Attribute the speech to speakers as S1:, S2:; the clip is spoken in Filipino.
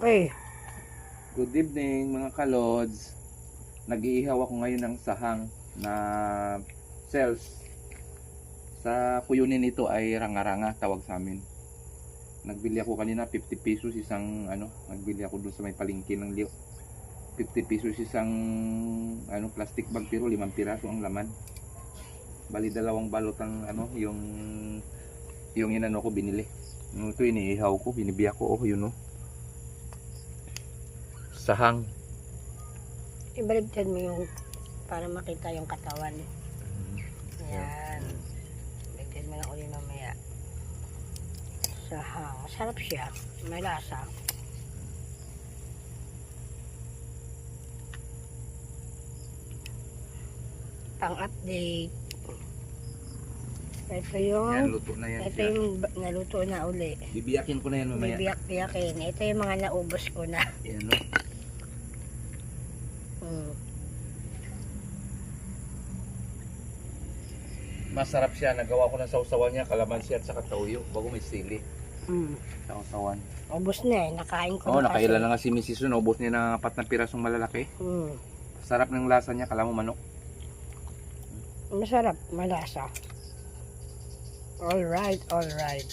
S1: Okay.
S2: Good evening mga kalods. Nag-iihaw ako ngayon ng sahang na cells. Sa kuyunin ito ay ranga-ranga tawag sa amin. Nagbili ako kanina 50 pesos isang ano, nagbili ako doon sa may palengke ng liyo. 50 pesos isang ano plastic bag pero limang piraso ang laman. Bali dalawang balot ang ano yung yung inano ko binili. Ito iniihaw ko, binibiyak ko oh yun oh sahang.
S1: Ibaligtad mo yung para makita yung katawan. Yan. Ibaligtad mo lang uli mamaya. Sahang. Masarap siya. May lasa. Pang-update. Ito yung
S2: Yan, luto na yan
S1: ito
S2: siya.
S1: yung ba- naluto na uli.
S2: Bibiyakin ko na yan mamaya.
S1: Bibiyak-biyakin. Ito yung mga naubos ko na.
S2: Yan, no? Masarap siya. Nagawa ko ng sausawan niya, kalamansi at saka tauyo. Bago may sili.
S1: Mm.
S2: Sausawan.
S1: Ubos na eh. Nakain ko
S2: Oo, oh,
S1: na
S2: nakailan na nga si Mrs. Yun. Ubos niya ng apat na pirasong malalaki.
S1: Mm.
S2: Sarap ng lasa niya. Kala mo manok.
S1: Masarap. Malasa. Alright, alright.